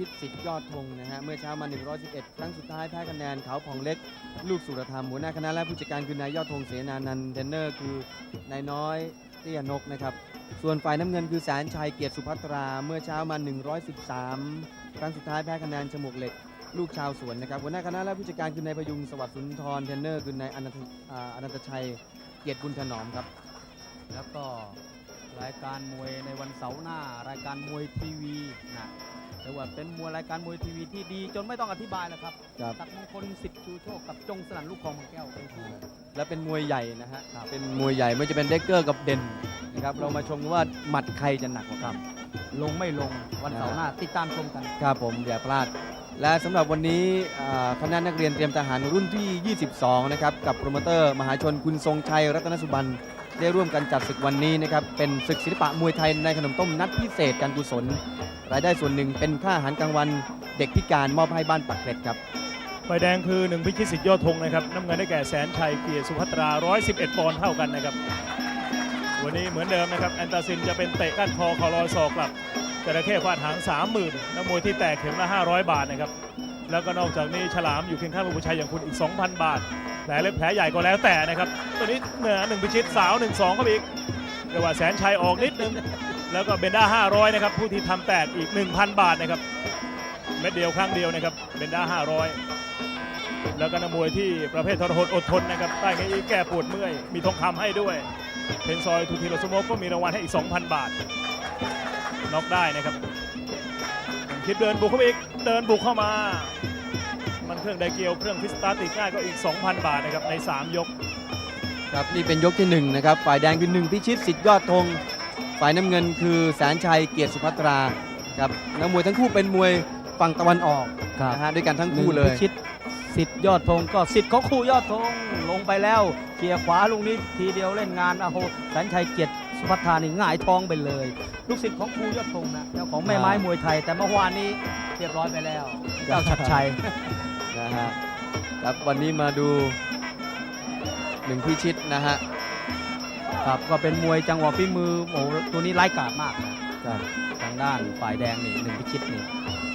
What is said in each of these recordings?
ชิตสิทธิ์ยอดธงนะฮะเมื่อเช้ามา 111 ครั้งสุดท้ายแพ้คะแนนเขาผ่องเล็ก ลูกสุรธรรมหัวหน้าคณะและผู้จัดการคือนายยอดธงเสนานันเทนเนอร์คือนายน้อยเตี้ยนกนะครับส่วนฝ่ายน้ำเงินคือแสนชัยเกียรติสุภัตราเมื่อเช้ามา 113 ครั้งสุดท้ายแพ้คะแนนฉมวกเหล็กลูกชาวสวนนะครับหัวหน้าคณะและผู้จัดการคือนายพยุงสวัสดิ์สุนทรเทนเนอร์คือนายอนันตอ่าอนันตชัยเกียรติบุญถนอมครับ แล้วก็รายการมวยในวันเสาร์หน้า รายการมวยทีวีนะ เรียกว่าเป็นมวยรายการมวยทีวีที่ดีจนไม่ต้องอธิบายแล้วครับครับตักมงคลสิทธิ์ชูโชคกับจงสนั่นลูกคลองบางแก้วเป็นคู่ และเป็นมวยใหญ่นะฮะเป็นมวยใหญ่ไม่ว่าจะเป็นเด็กเกอร์กับเด่นนะครับเรามาชมกันว่าหมัดใครจะหนักกว่ากัน ลงไม่ลงวันเสาร์หน้าติดตามชมกัน ครับผมอย่าพลาด และสำหรับวันนี้อ่าคณะนักเรียนเตรียมทหารรุ่นที่ 22 นะครับ กับโปรโมเตอร์ มหาชนคุณทรงชัย รัตนสุบัน ได้ร่วมกันจัดศึกวันนี้นะครับเป็นศึกศิลปะมวยไทยในขนมต้มนัดพิเศษการกุศล รายได้ส่วนหนึ่งเป็นค่าอาหารกลางวันเด็กพิการมอบให้บ้านปักเกร็ดครับไฟแดงคือหนึ่งพิชิตสิทธิ์ยอดธงนะครับน้ำเงินได้แก่แสนชัยเกียรติสุภัตรา 111 ปอนด์เท่ากันนะครับ วันนี้เหมือนเดิมนะครับแอนตาซินจะเป็นเตะก้านคอคอรอยศอกกลับจระเข้ฟาดหาง 30,000นักมวยที่แตกเข็มละ 500 บาทนะครับ แล้วก็นอกจากนี้ฉลามอยู่เคียงข้างลูกผู้ชายอย่างคุณอีก 2,000 บาท แผลเล็กแผลใหญ่ก็แล้วแต่นะครับตัวนี้เหนือหนึ่งพิชิตสาว1-2เข้าไปอีกเรียกว่าแสนชัยออกนิดนึง แล้วก็เบนด้า500 นะครับ ผู้ที่ทำแตกอีก 1,000 บาทนะครับเม็ดเดียวครั้งเดียวนะครับเบนด้า500 แล้วก็นักมวยที่ประเภททรหดอดทนนะครับใต้เก้าอี้แก้ปวดเมื่อยมีทองคำให้ด้วยเพนซอยทูทีโรสโมกก็มีรางวัลให้อีก 2,000 บาทน็อกได้นะครับ คิดเดินบุกเข้าไปอีก เดินบุกเข้ามา มันเครื่องไดเกียวเครื่องพิสตาร์ติดง่ายก็อีก 2,000 บาทนะครับใน 3 ยก ครับนี่เป็นยกที่หนึ่งนะครับฝ่ายแดงคือหนึ่งพิชิตสิทธิ์ยอดธงฝ่ายน้ำเงินคือแสนชัยเกียรติสุภัตราครับนักมวยทั้งคู่เป็นมวยฝั่งตะวันออกครับนะฮะด้วยกันทั้งหนึ่คู่งเลพิยชิตสิทธิ์ยอดธงก็สิทธิ์ของครูยอดธงลงไปแล้วเคลียร์ขวาลูกนี้ทีเดียวเล่นงานอาโหแสนชัยเกียรติ สุภัทรานี่หง่ายท้องไปเลย ลูกศิษย์ของครูยอดธงนะเจ้าของแม่ไม้มวยไทย แต่เมื่อวานนี้เรียบร้อยไปแล้วเจ้าชัดชัยนะฮะครับวันนี้มาดูหนึ่งพิชิตนะฮะครับก็เป็นมวยจังหวะฝีมือโอ้โหตัวนี้ไร้กาจมากนะครับทางด้านฝ่ายแดงนี่หนึ่งพิชิตนี่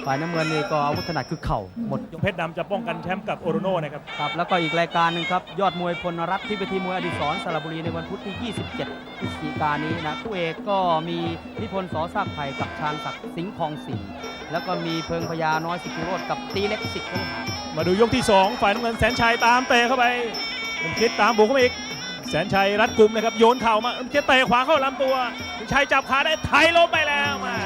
ฝ่ายน้ำเงินนี่ก็อาวุธถนัดคือเข่าหมดยกเพชรดำจะป้องกันแชมป์กับโอโรโนนะครับครับ แล้วก็อีกรายการหนึ่งครับ ยอดมวยพลรัตน์ที่เวทีมวยอดิศรสระบุรีในวันพุธที่ 27พฤศจิกายนนี้นะคู่เอกก็มีนิพนธ์สอซากไผ่กับชาญศักดิ์สิงห์คลองสี่แล้วก็มีเพิงพญาน้อยสิกิโรธกับตีเล็กสิทธิ์ขหารมาดูยกที่ 2 ฝ่ายน้ำเงินแสนชัยตามเตะเข้าไปผมคิดตามบุกเข้ามาอีกแสนชัยรัดกุมนะครับโยนเข่ามาผมคิดเตะขวาเข้าลำตัวคุณชัยจับขาได้ไทยล้มไปแล้วมา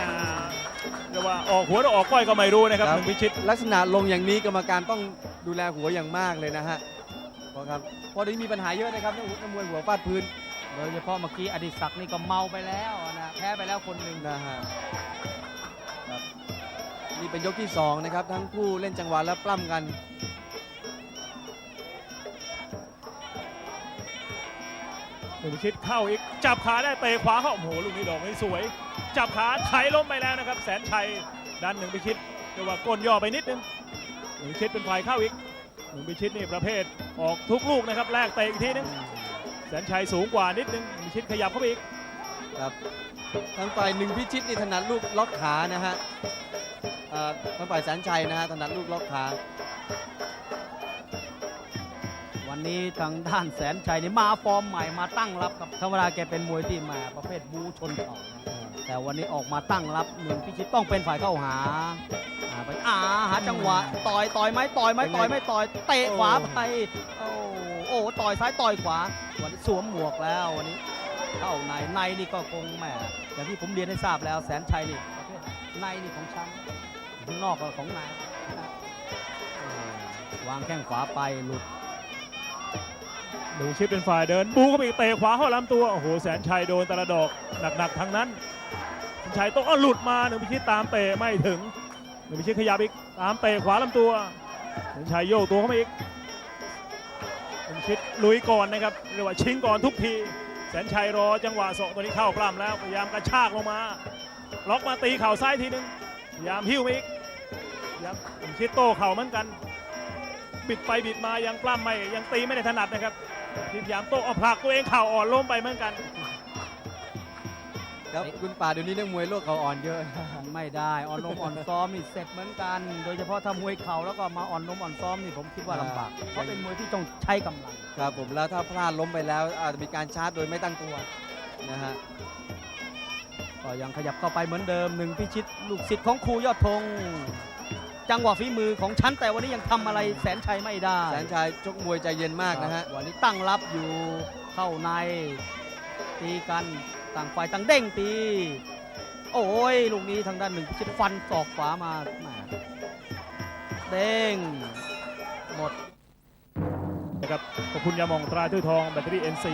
เรียกว่าออกหัวหรือออกก้อยก็ไม่รู้นะครับครับหนึ่งพิชิต ลักษณะลงอย่างนี้กรรมการต้องดูแลหัวอย่างมากเลยนะฮะเพราะครับเพราะนี้มีปัญหาเยอะนะครับนักนักมวยหัวฟาดพื้นโดยเฉพาะเมื่อกี้อดิศักดิ์นี่ก็เมาไปแล้วนะแพ้ไปแล้วคนหนึ่งนะฮะครับนี่เป็นยกที่สองนะครับทั้งคู่เล่นจังหวะแล้วปล้ำกัน หนึ่งพิชิตเข้าอีก จับขาได้เตะขวาเข้าโอ้โหลูกนี้ดอกนี้สวย จับขาไถล้มไปแล้วนะครับ แสนชัยดันหนึ่งพิชิตเรียกว่าก้นย่อไปนิดนึงหนึ่งพิชิตเป็นฝ่ายเข้าอีกหนึ่งพิชิตนี่ประเภทออกทุกลูกนะครับแลกเตะอีกทีนึงแสนชัยสูงกว่านิดนึงหนึ่งพิชิตขยับเข้าไปอีกครับทางฝ่ายหนึ่งพิชิตนี่ถนัดลูกล็อกขานะฮะอ่อทางฝ่ายแสนชัยนะฮะถนัดลูกล็อกขา วันนี้ทางด้านแสนชัยนี่มาฟอร์มใหม่มาตั้งรับกับธรรมดาแกเป็นมวยที่มาประเภทบูชนเข่านะแต่วันนี้ออกมาตั้งรับหนึ่งพิชิตต้องเป็นฝ่ายเข้าหาอ่าไปอ่าหาจังหวะต่อยต่อยไหมต่อยไหมต่อยไม่ต่อยเตะขวาไปโอ้โอ้ต่อยซ้ายต่อยขวาวันนี้สวมหมวกแล้ววันนี้เข้าในในนี่ก็คงแหมอย่างที่ผมเรียนให้ทราบแล้วแสนชัยนี่ประเภทในนี่ของช้างข้างนอกก็ของในวางแข้งขวาไปหลุด หนึ่งพิชิตเป็นฝ่ายเดิน บูเข้าไปอีเตะขวาเข้าลำตัว โอ้โห แสนชัยโดนแต่ละดอกหนักๆทั้งนั้นแสนชัยต้องหลุดมาหนึ่งพิชิตตามเตะไม่ถึงหนึ่งพิชิตขยับอีกตามเตะขวาลำตัวแสนชัยโยกตัวเข้ามาอีกหนึ่งพิชิตลุยก่อนนะครับเรียกว่าชิงก่อนทุกที แสนชัยรอจังหวะสอกตัวนี้เข้ากล้ามแล้วพยายามกระชากลงมาล็อกมาตีเข่าซ้ายทีนึงพยายามหิ้วมาอีกยายามหนึ่งพิชิตโต้เข่าเหมือนกันบิดไปบิดมายังปล้ำไม่ยังตีไม่ได้ถนัดนะครับ พยายามโต้เอาผลักตัวเองเข่าอ่อนล้มไปเหมือนกัน ครับคุณป่าเดี๋ยวนี้นักมวยโลกเขาอ่อนเยอะ ไม่ได้อ่อนนมอ่อนซ้อมนี่เสร็จเหมือนกัน โดยเฉพาะถ้ามวยเข่าแล้วก็มาอ่อนนมอ่อนซ้อมนี่ผมคิดว่าลำบากอ่าเพราะเป็นมวยที่ต้องใช้กำลัง ครับผมแล้วถ้าพลาดล้มไปแล้วอาจจะมีการชาร์จโดยไม่ตั้งตัวนะฮะก็ยังขยับเข้าไปเหมือนเดิมหนึ่งพิชิตลูกศิษย์ของครูยอดธง จังหวะฝีมือของฉันแต่วันนี้ยังทำอะไรแสนชัยไม่ได้ แสนชัยชกมวยใจเย็นมากนะฮะวันนี้ตั้งรับอยู่เข้าในตีกันต่างฝ่ายต่างเด้งตี โอ้ยลูกนี้ทางด้านหนึ่งพิชิตฟันศอกขวามาแหม่เด้งหมดนะครับขอบคุณยาหมองตราถ้วยทองแบตเตอรี่ NC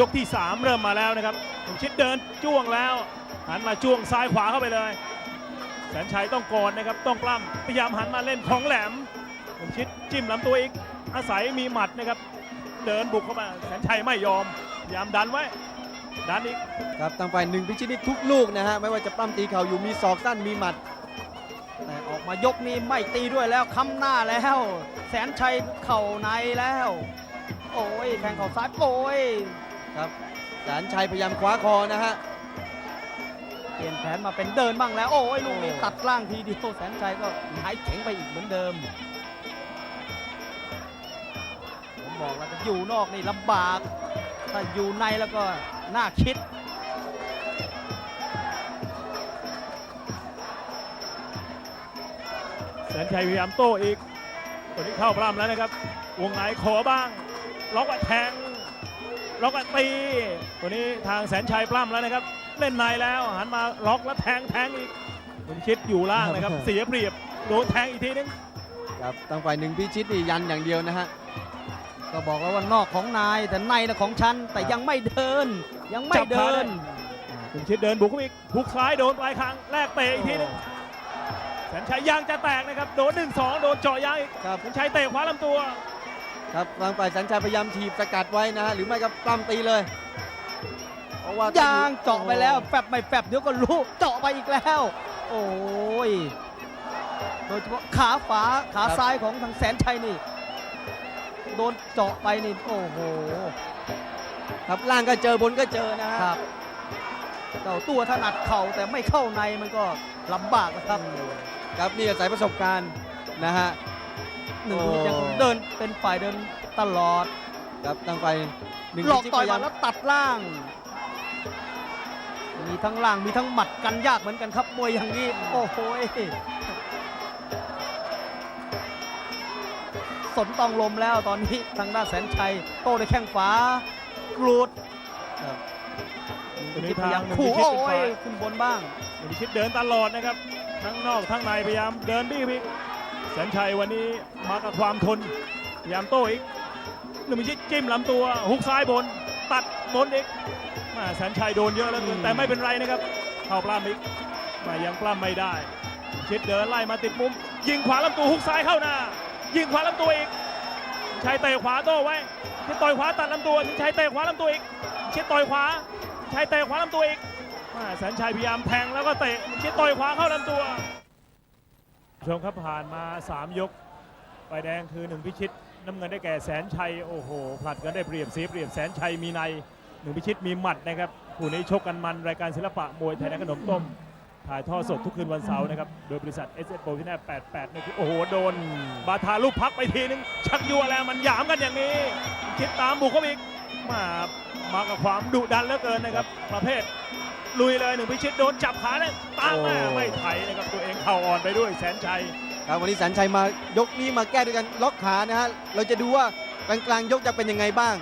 ยกที่ 3 เริ่มมาแล้วนะครับหนุ่มชิดเดินจ้วงแล้ว หันมาจ้วงซ้ายขวาเข้าไปเลย แสนชัยต้องกอดนะครับต้องปล้ำพยายามหันมาเล่นของแหลมหนุ่มชิดจิ้มลำตัวอีกอาศัยมีหมัดนะครับ เดินบุกเข้ามาแสนชัยไม่ยอมพยายามดันไว้ดันอีกครับทางฝ่ายหนึ่งพิชิตนี่ทุกลูกนะฮะไม่ว่าจะปล้ำตีเข่าอยู่มีศอกสั้นมีหมัดแต่ออกมายกนี้ไม่ตีด้วยแล้วค้ำหน้าแล้ว แสนชัยเข่าในแล้ว โอ้ยแทงเข่าซ้ายโอ้ยครับแสนชัยพยายามคว้าคอนะฮะ ปลี่ยนแผนมาเป็นเดินบ้างแล้ว โอ้ยลูกนี้โอ้ตัดล่างทีเดียวแสนชัยก็หายแข็งไปอีกเหมือนเดิมผมบอกแล้วจะอยู่นอกนี่ลำบาก ถ้าอยู่ในแล้วก็น่าคิดแสนชัยพยายามโต้อีกตัวนี้เข้าปล้ำแล้วนะครับ วงในขอบ้าง ล็อกว่าแทง ล็อกว่าตีตัวนี้ทางแสนชัยปล้ำแล้วนะครับ เล่นในแล้วหันมาล็อกแล้วแทงแทงอีกคุณชิดอยู่ล่างนะครับ เสียเปรียบโดนแทงอีกทีนึงครับทางฝ่ายหนึ่งพิชิตนี่ยันอย่างเดียวนะฮะก็บอกแล้วว่านอกของนายแต่ในนะของฉันแต่ยังไม่เดิน ยังไม่จับขาเดิได้นคุณชิดเดินบุกเข้าไปอีกหุกซ้ายโดนปลายคางแลกเตะอีกทีนึงแสนชัยยางจะแตกนะครับโดนหนึ่งสองโดนเจาะยางอีกครับแสนชัยเตะขวาลำตัว ครับทางฝ่ายแสนชัยพยายามถีบสกัดไว้นะฮะหรือไม่ก็ปล้ำตีเลย เพราะว่ายางเจาะไปแล้วแฟบไม่แฟบเดี๋ยวก็รู้เจาะไปอีกแล้ว โอ้ยโดยเฉพาะขาฝาขาซ้ายของทางแสนชัยนี่ โดนเจาะไปนี่โอ้โหครับล่างก็เจอบนก็เจอนะฮะครับเจ้าตัวถนัดเข่าแต่ไม่เข้าในมันก็ลำบากนะครับครับนี่อาศัยประสบการณ์นะฮะ หนึ่งโอ้ยังเดินเป็นฝ่ายเดินตลอดครับทางฝ่ายหนึ่งหลอกพิชิตต่อยพยายามามแล้วตัดล่าง มีทั้งล่างมีทั้งหมัดกันยากเหมือนกันครับมวยอย่างนี้โอ้โหยสนตองลมแล้วตอนนี้ทางด้านแสนชัยโต้ด้วยแข้งขวากรูดครับตัวนี้พยายามทางหนึ่งขู่พิชิตโอ้เป็นฝ่ายยขึ้นบนบ้างหนุ่มชิดเดินตลอดนะครับทั้งนอกทั้งในพยายามเดินบี้พิก แสนชัยวันนี้มากับความทนพยายามโต้อีกหนุ่มชิดจิ้มลำตัวฮุกซ้ายบน ตัดบนอีกแมาแสนชัยโดนเยอะแล้วเกินแต่ไม่เป็นไรนะครับเข้าปล้ำอีกมายังปล้ำไม่ได้ ชิดเดินไล่มาติดมุม ยิงขวาลำตัวฮุกซ้ายเข้าหน้า ยิงขวาลำตัวอีกชัยเตะขวาโต้ไว้ชิดต่อยขวาตัดลำตัวชัยเตะขวาลำตัวอีกชิดต่อยขวาชัยเตะขวาลำตัวอีกแสนชัยพยายามแทงแล้วก็เตะชิดต่อยขวาเข้าลำตัว ชมครับผ่านมา 3 ยกไฟแดงคือหนึ่งพิชิต น้ำเงินได้แก่แสนชัยโอ้โหผลัดกันได้เปรียบเสียเปรียบแสนชัยมีในหนึ่งพิชิตมีหมัดนะครับคู่นี้ชกกันมันรายการศิลปะมวยไทยในขนมต้มถ่ายทอดสดทุกคืนวันเสาร์นะครับ โดยบริษัท s อ p r o ที่แน่88นี่คือโอ้โห โดน บาทาลูกพักไปทีนึง ชักยัวแล้วมันหยามกันอย่างนี้ คิดตามบุกเข้าอีกมามากับความดุดันเหลือเกินนะครับ ประเภท ลุยเลยหนึ่งพิชิตโดนจับขาเนี่ยตามแม่ไม่ไถนะครับตัวเองเข่าอ่อนไปด้วยแสนชัยครับวันนี้แสนชัยมายกนี้มาแก้ด้วยกันล็อกขานะฮะเราจะดูว่ากลางกลางๆยกจะเป็นยังไงบ้าง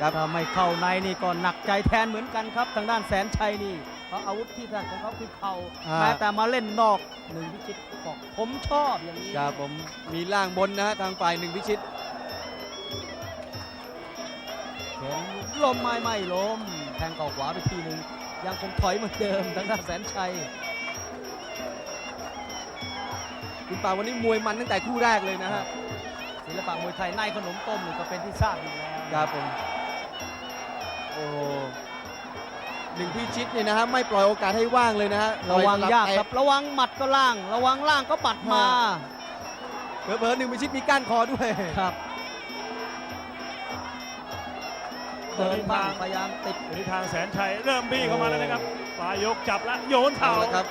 ครับถ้าไม่เข้าในนี่ก็หนักใจแทนเหมือนกันครับ ทางด้านแสนชัยนี่เพราะอาวุธที่ถนัดของเขาคือเข่าอ่าแม้แต่มาเล่นนอกหนึ่งพิชิตบอกผมชอบอย่างนี้ครับผมมีล่างบนนะฮะทางฝ่ายหนึ่งพิชิตเห็นลมไม่ไม่ล้ม แทงเข่าขวาไปทีหนึ่งยังคงถอยเหมือนเดิมทางด้านแสนชัยคุณป่าวันนี้มวยมันตั้งแต่คู่แรกเลยนะฮะศิลปะมวยไทยในขนมต้มนี่ก็เป็นที่ทราบอยู่แล้วครับผมโอ้โหหนึ่งพิชิตเนี่ยนะฮะไม่ปล่อยโอกาสให้ว่างเลยนะฮะระวังต่อสลัยากเตะครับระวังหมัดก็ล่าง ระวังล่างก็ปัดมาเผลอๆหนึ่งพิชิตมีก้านคอด้วยครับ เดินบ้างพยายามติดวันนี้ทางแสนชัยเริ่มบี้เข้ามาแล้วนะครับปลายยกจับแล้วโยนเอาเข่าละครับ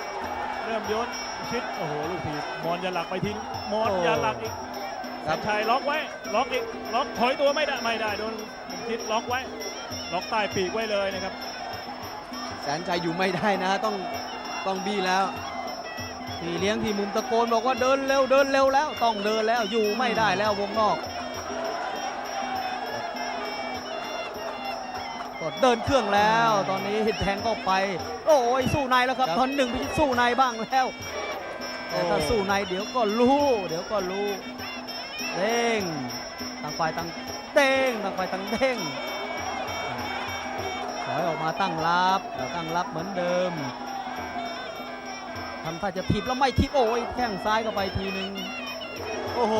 เริ่มโยนชิดโอ้โหลูกถีบมอนยาหลักไปทิ้งมอนโอ้ยาหลักอีกคแสรับนชัยล็อกไว้ล็อกอีกล็อกถอยตัวไม่ได้ไม่ได้โดนชิดล็อกไว้ล็อกใต้ปีกไว้เลยนะครับ แสนชัยอยู่ไม่ได้นะฮะต้องต้องบี้แล้วพี่เลี้ยงที่มุมตะโกนบอกว่าเดินเร็วเดินเร็วแล้ว ต้องเดินแล้วอยู่ไม่ได้แล้ววงนอก เดินเครื่องแล้ว ตอนนี้แทงเข้าไป โอ้ยสู้ในแล้วครับครับตอนหนึ่งพิชิตสู้ในบ้างแล้วแต่ถ้าโอ้สู้ในเดี๋ยวก็รู้ เดี๋ยวก็รู้เด้งต่างฝ่ายต่างเด้งต่างฝ่ายต่างเด้งถอยออกมาตั้งรับตั้งรับเหมือนเดิมทำท่าจะถีบแล้วไม่ถีบโอ้ยแข้งซ้ายเข้าไปทีนึงโอ้โห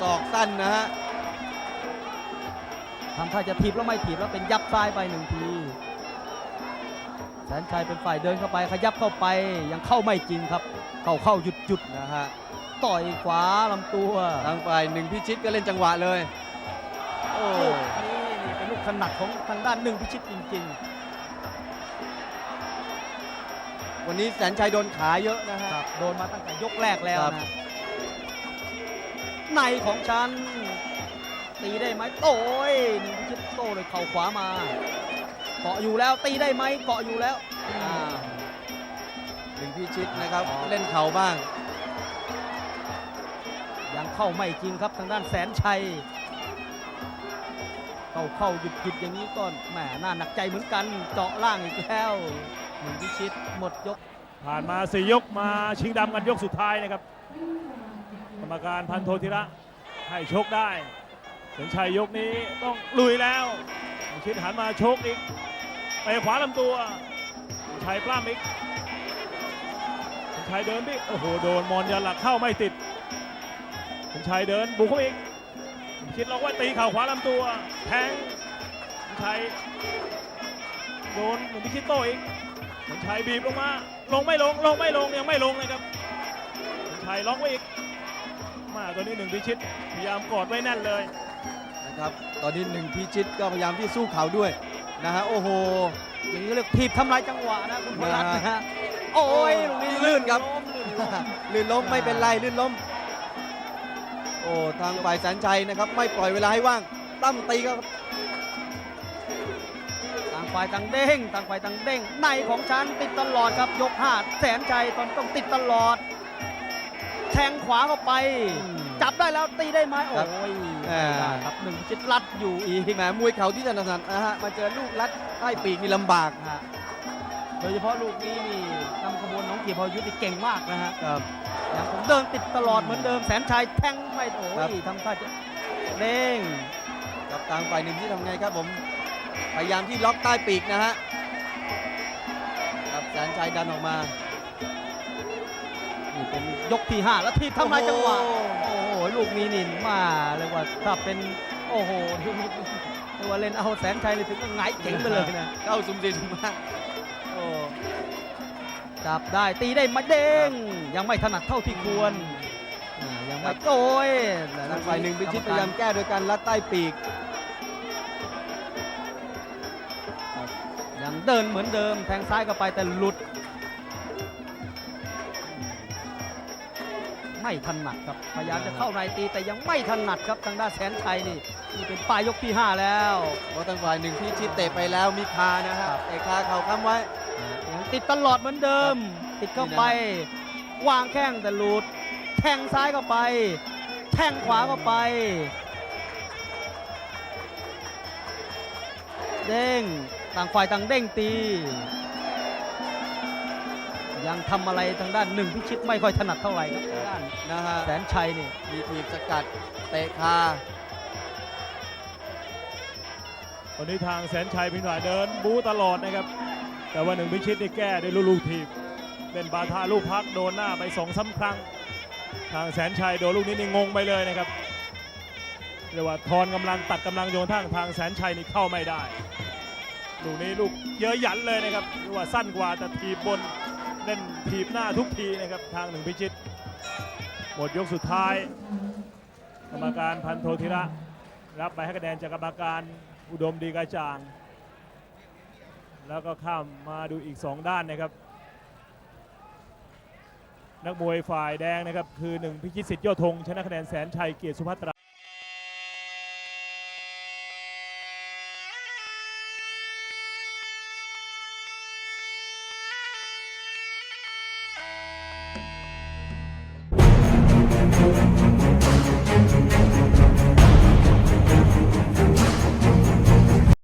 ศอกสั้นนะฮะ ทำท่าจะถีบแล้วไม่ถีบแล้วเป็นยับซ้ายไปหนึ่งทีแสนชัยเป็นฝ่ายเดินเข้าไปขยับเข้าไปยังเข้าไม่จริงครับ เข้าเข้าหยุดหยุดนะฮะต่อยขวาลำตัวทางฝ่ายหนึ่งพิชิตก็เล่นจังหวะเลย โอ้ลูกนี้นี่เป็นลูกถนัดของทางด้านหนึ่งพิชิตจริงวันนี้แสนชัยโดนขาเยอะนะๆฮะครับโดนมาตั้งแต่ยกแรกแล้วครับนะในของฉัน ตีได้ไหมโอ้ยหนึ่งพิชิตโต้เลยเข่าขวามาเกาะอยู่แล้วตีได้ไหมเกาะอยู่แล้วอ่าหนึ่งพิชิตนะครับอ๋อเล่นเข่าบ้าง ยังเข้าไม่จริงครับทางด้านแสนชัยเข้าเข้าหยุดหยุดอย่างนี้ก็แหมน่าหนักใจเหมือนกันเจาะล่างอีกแล้วหนึ่งพิชิตหมดยก ผ่านมาสี่ยกมาชิงดำกันยกสุดท้ายนะครับ กรรมการพันโทธิระให้ชกได้ แสนชัยยกนี้ต้องลุยแล้วชิดหันมาชกอีกไปขวาลำตัวชัยปล้ำอีกชัยเดินดิโอ้โหโดนมอนยาหลักเข้าไม่ติดชัยเดินบุกเข้าอีกชิดล็อกไว้ตีเข่าขวาลำตัวแทงชัยโดนหนุ่มพิชิตโต้อีกชัยบีบลงมาลงไม่ลงลงไม่ลงยังไม่ลงเลยครับชัยล็อกไว้อีกมาตัวนี้หนึ่งพิชิตพยายามกอดไว้แน่นเลย ครับ ตอนนี้หนึ่งพิชิตก็พยายามที่สู้เข่าด้วยนะฮะโอ้โหอย่างนี้เรียกถีบทำลายจังหวะนะคุณพลัตน์นะนะฮะฮะโอ้ยลูกนี้ลื่นครับล้มลื่นล้มลื่นล้มไม่เป็นไรลื่นล้ม โอ้ทางฝ่ายแสนชัยนะครับ ไม่ปล่อยเวลาให้ว่างตั้มตีก็ต่างฝ่ายต่างเด้งต่างฝ่ายต่างเด้งในของฉันติดตลอดครับยกห้าแสนใจตอนต้องติดตลอด แทงขวาเข้าไป จับได้แล้วตีได้ไหมโอ้ครับยไม่อ่าได้ครับหนึ่งพิชิตรัดอยู่อีกแหมมวยเข่าที่ถนัดนะฮะมาเจอลูกรัดใต้ปีกนี่ลำบากฮะโดยเฉพาะลูกนี้นี่นำขบวนน้องเกียรติพอยุทธนี่เก่งมากนะฮะครับอย่างผมเดินติดตลอดเหมือนเดิมแสนชัยแทงไม่โอ้ครับยทำท่าจะเด้งกับทางฝ่ายหนึ่งที่ทำไงครับผมพยายามที่ล็อกใต้ปีกนะฮะครับแสนชัยดันออกมา นี่เป็นยกที่ห้าแล้วทีบทำลายจังหวะโอ้โหโอ้โห ลูกนี้นี่มาเรียกว่าถ้าเป็นโอ้โหเรียกว่าเล่นเอาแสนชัยเลยถึงกับหงายเจ๋งไปเลยนะเข้าสุ่มสี่สุ่มห้าโอ้จับได้ตีได้มาเด้ง ยังไม่ถนัดเท่าที่ควรอ่ายังไม่โอ้ยทางฝ่ายหนึ่งพิชิตพยายามแก้โดยการลัดใต้ปีกยังเดินเหมือนเดิมแทงซ้ายเข้าไปแต่หลุด ไม่ถนัดครับพยายามจะเข้าในตีแต่ยังไม่ถนัดครับทางด้านแสนชัยนี่นี่เป็นปลายยกที่ 5 แล้วเพราะทางฝ่ายหนึ่งพิชิตเตะไปแล้วมีคานะฮะเตะคาเข่าค้ำไว้ยังติดตลอดเหมือนเดิม ติดเข้าไป วางแข้งแต่หลุดแทงซ้ายเข้าไป แทงขวาเข้าไป เด้งต่างฝ่ายต่างเด้งตี ยังทำอะไรทางด้านหนึ่งพิชิตไม่ค่อยถนัดเท่าไหร่ครับทางด้านนะฮะแสนชัยนี่มีทีบสกัดเตะคาตอนนี้ทางแสนชัยพินหวายเดินบู๊ตลอดนะครับ แต่ว่าหนึ่งพิชิตนี่แก้ด้วยลูกๆทีบเป็นบาทาลูกพักโดนหน้าไปสองสามครั้ง ทางแสนชัยโดนลูกนี้นี่งงไปเลยนะครับเรียกว่าทอนกำลังตัดกำลังโยนทางทางแสนชัยนี่เข้าไม่ได้ลูกนี้ลูกเยอะหยันเลยนะครับเรียกว่าสั้นกว่าแต่ทีบบน เล่นทีบหน้าทุกทีนะครับทางหนึ่งพิชิต หมดยกสุดท้าย กรรมการพันโทธิระ รับไปให้คะแนนจากกรรมการอุดมดีกระจ่าง แล้วก็ข้ามมาดูอีก 2 ด้านนะครับ นักมวยฝ่ายแดงนะครับ คือหนึ่งพิชิตสิทธิ์ยอดธงชนะคะแนนแสนชัยเกียรติสุภัตรา